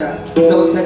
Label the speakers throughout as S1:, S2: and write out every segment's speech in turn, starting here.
S1: चौथ्या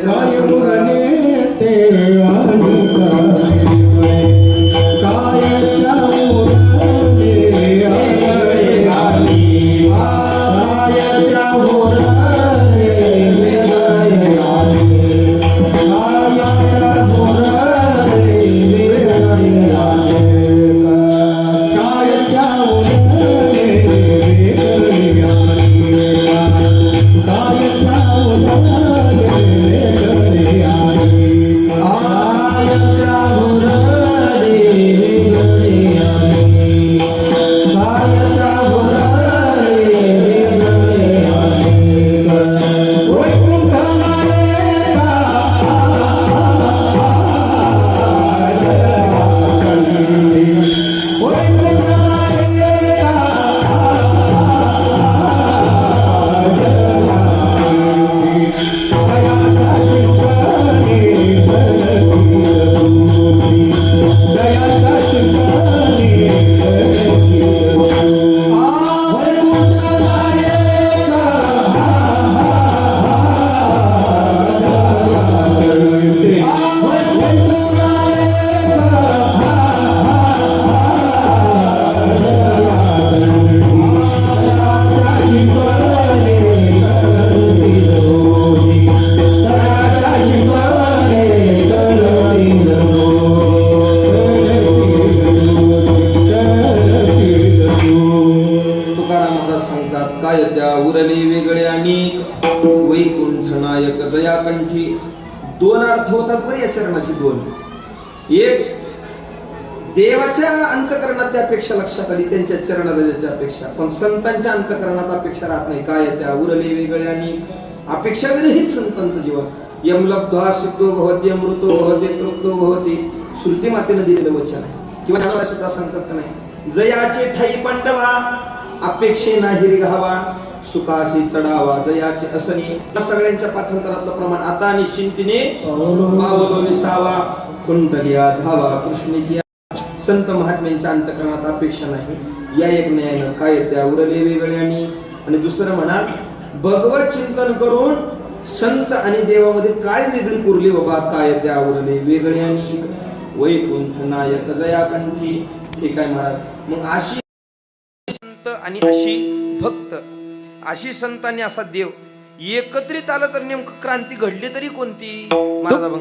S1: अंतकरणात त्यापेक्षा लक्षात आली त्यांच्या चरणाच्या अपेक्षा. पण संतांच्या अंतकरणात अपेक्षा राहत नाही. काय त्या? उरले वेगळे आणि अपेक्षा विरहित संतांचं जीवन. यमलब्ध्वा सिद्धो भवती अमृतो भवती तृप्तो भवती. श्रुती मातेनं दिलेलं वचन आहे. किंवा सुद्धा सांगतात नाही? जयाचे ठाई पांडवा अपेक्षे नाही घावा सुखाशी चढावा. जयाचे असनी. या सगळ्यांच्या पाठांतरातलं प्रमाण आता निश्चिंतीने पावलो विसावा कुंडलिया धावा. कृष्णेची संत महात्म्यांच्या अंतकरणात अपेक्षा नाही. या एक न्यायानं काय त्या उरले वेगळ्याने आणि दुसरं म्हणा भगवत चिंतन करून संत आणि देवामध्ये काय वेगळी कुरली बाबा? काय त्या उरले वेगळे आणि वैकुंठ नायक जयाकंठी? ठीक आहे महाराज. मग अशी संत आणि अशी भक्त अशी संत आणि असा देव एकत्रित आलं तर नेमकं क्रांती घडली तरी कोणती.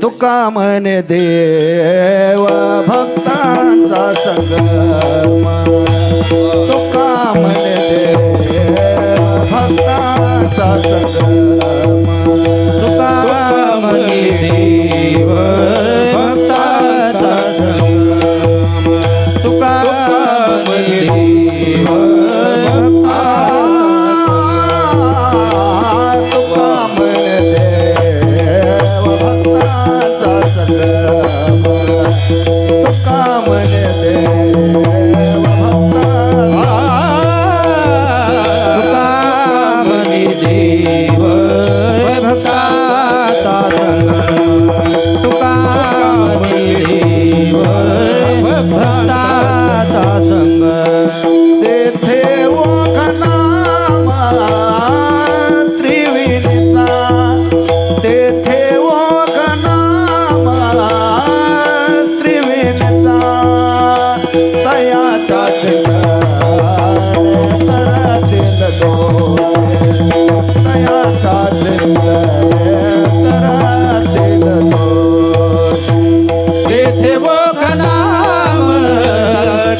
S2: तुका म्हणे देव भक्तांचा संगम. तुका म्हणे देव भक्तांचा संगम. तुका म्हणे देव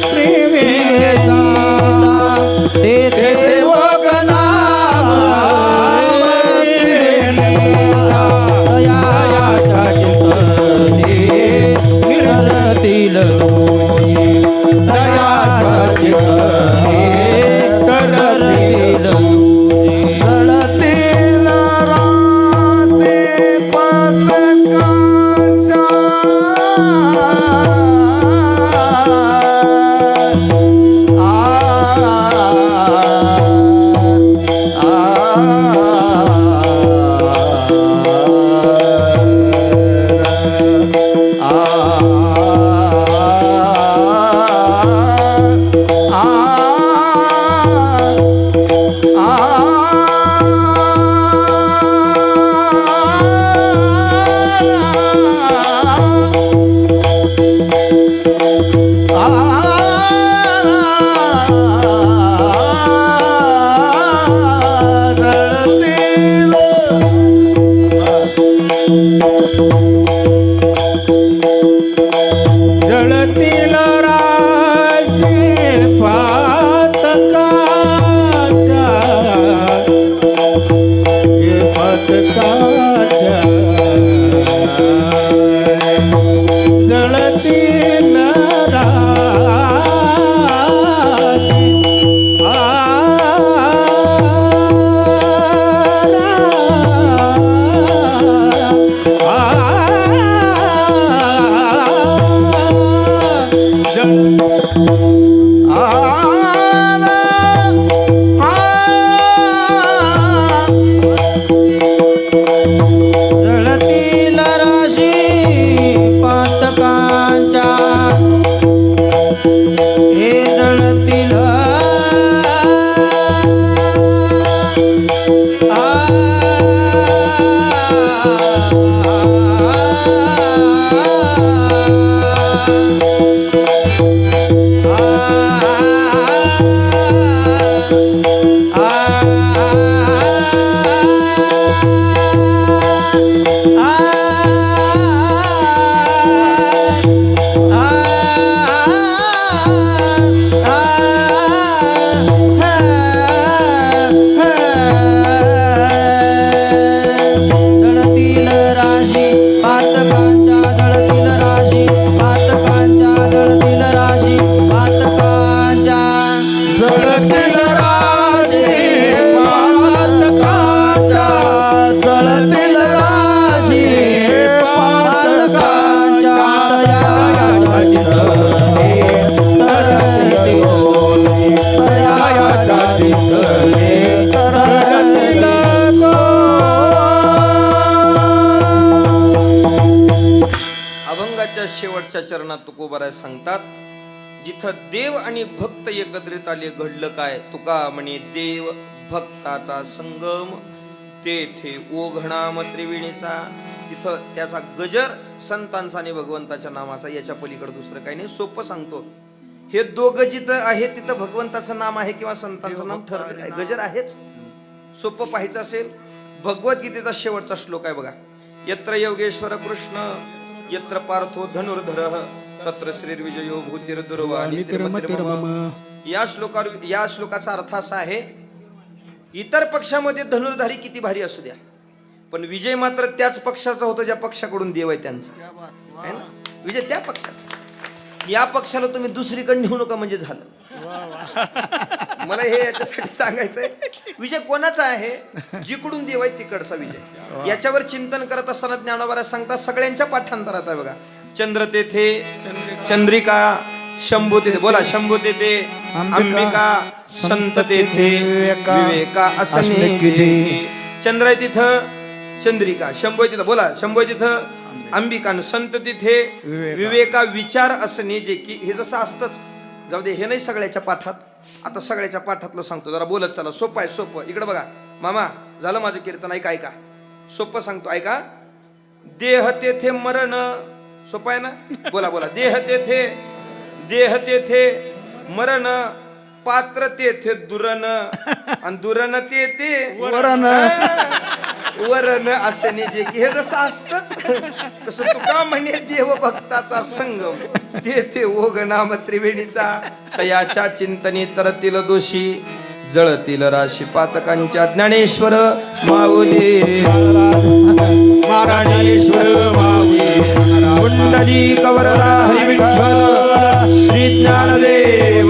S2: त्रिवेदा
S1: ஆ. Dilara. तुकोबाराय सांगतात जिथं देव आणि भक्त एकत्रित आले घडलं काय? तुका म्हणे देव भक्ताचा संगम तेथे ओघणाम त्रिवेणीचा तिथं त्याचा गजर संतांचा आणि भगवंताच्या नामाचा याच्या पलीकडे दुसरं काही नाही सोपं सांगतो. हे दोघं जिथं आहे तिथं भगवंताचं नाम आहे किंवा संतांचं नाम ठरलेलं आहे गजर आहेच. सोपं पाहायचं असेल भगवद्गीतेचा शेवटचा श्लोक आहे बघा. यत्र योगेश्वर कृष्ण यत्र पार्थो धनुर्धर. तत्र श्रीर्विजयो भूतिर्दुर्वाणी या श्लोकार या श्लोकाचा अर्थ असा आहे इतर पक्षामध्ये धनुर्धारी किती भारी असू द्या. पण विजय मात्र त्याच पक्षाचा होतो ज्या पक्षाकडून देव आहे त्यांचा. है ना? विजय त्या पक्षाचा. या पक्षाला तुम्ही दुसरीकडे नेऊ नका म्हणजे झालं. मला हे याच्यासाठी सांगायचंय विजय कोणाचा आहे? जिकडून देव आहे तिकडचा विजय. याच्यावर चिंतन करत असताना ज्ञानोबारा सांगतात सगळ्यांच्या पाठांतरात आहे बघा. चंद्र तेथे चंद्रिका। शंभू तेथे बोला शंभू तेथे अंबिका संत तेथे विवेका जेथे. चंद्र आहे तिथं चंद्रिका शंभू तिथं। बोला शंभू तिथं अंबिका संत तिथे। विवेका। विचार असणे जे की हे जसं असतंच। जाऊ दे हे नाही सगळ्याच्या पाठात। आता सगळ्याच्या पाठातलं सांगतो जरा बोलत चला सोपं आहे सोपं. इकडे बघा. मामा झालं माझं कीर्तन ऐका ऐका. सोपं सांगतो ऐका. देह तेथे मरण सोपं आहे ना? बोला बोला. देह तेथे देह तेथे मरण पात्र तेथे दुरण आणि दुरण तेथे
S3: वरण.
S1: वरण असणे जे की हे जसं असतच. तसं तुका म्हणे देव भक्ताचा संगम. तेथे ओघ नाम त्रिवेणीचा. तयाच्या चिंतने तरतील दोषी जळतील राशी पातकांच्या ज्ञानेश्वर माऊली. कुंडली कवरदा हरिविठ्ठल श्री ज्ञानदेव.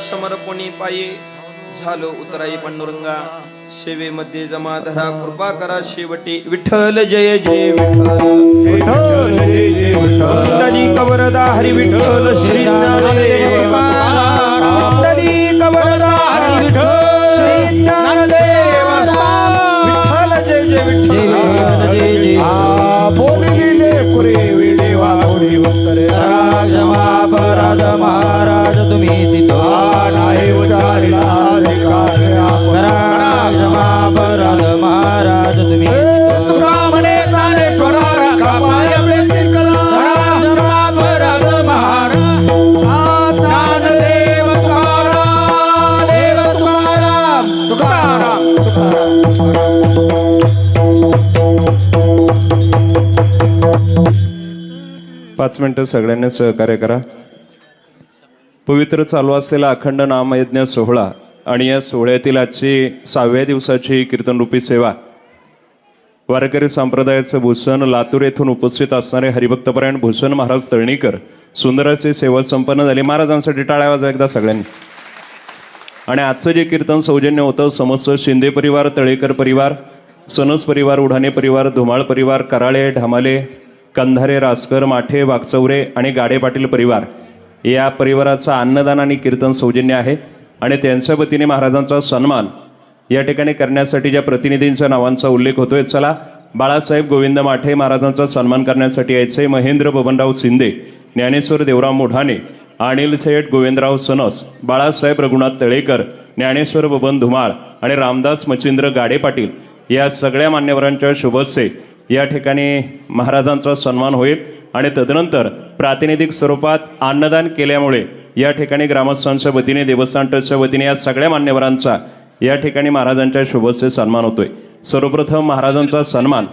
S1: समर्पणी पायी झालो उतराई पांडुरंगा. सेवेमध्ये जमा धरा कृपा करा शेवटी. विठ्ठल जय जय विठ्ठल. कुंडली कवरदा हरी विठ्ठल श्री कवरदा हरी विठ्ठल श्री विठ्ठल जय जय विठ्ठल. जय जय
S3: क्षमापराध
S2: महाराज तुम्ही सितो
S3: नाही उच्चारिला अधिकार
S2: महाराज तुम्ही
S4: पाच मिनटं सगळ्यांनी सहकार्य करा. पवित्र चालू असलेला अखंड नामयज्ञ सोहळा आणि या सोहळ्यातील आजची सहाव्या दिवसाची कीर्तनरूपी सेवा वारकरी संप्रदायाचं भूषण लातूर येथून उपस्थित असणारे हरिभक्तपरायण भूषण महाराज तळणीकर सुंदराची सेवा संपन्न झाली. महाराजांसाठी टाळ्या वाजवा एकदा सगळ्यांनी. आणि आजचं जे कीर्तन सौजन्य होतं समस्त शिंदे परिवार तळेकर परिवार सनस परिवार उढाणे परिवार धुमाळ परिवार कराळे ढामाले कंधारे रासकर माठे वागचौरे आणि गाडे पाटील परिवार. या परिवाराचा अन्नदान आणि कीर्तन सौजन्य आहे आणि त्यांच्या वतीने महाराजांचा सन्मान. या ठिकाणी करण्यासाठी ज्या प्रतिनिधींच्या नावांचा उल्लेख होतोय चला बाळासाहेब गोविंद माठे महाराजांचा सन्मान करण्यासाठी यायचे महेंद्र बबनराव शिंदे ज्ञानेश्वर देवराव मोढाणे अनिल सेठ गोविंदराव सनस बाळासाहेब रघुनाथ तळेकर ज्ञानेश्वर बबन धुमाळ आणि रामदास मच्छिंद्र गाडे पाटील. या सगळ्या मान्यवरांच्या शुभस्य या ठिकाणी महाराजांचा सन्मान होईल आणि तदनंतर प्रातिनिधिक स्वरूपात अन्नदान केल्यामुळे या ठिकाणी ग्रामस्थांच्या वतीने देवस्थान ट्रस्टच्या वतीने या सगळ्या मान्यवरांचा या ठिकाणी महाराजांच्या शुभस्य सन्मान होतोय. सर्वप्रथम महाराजांचा सन्मान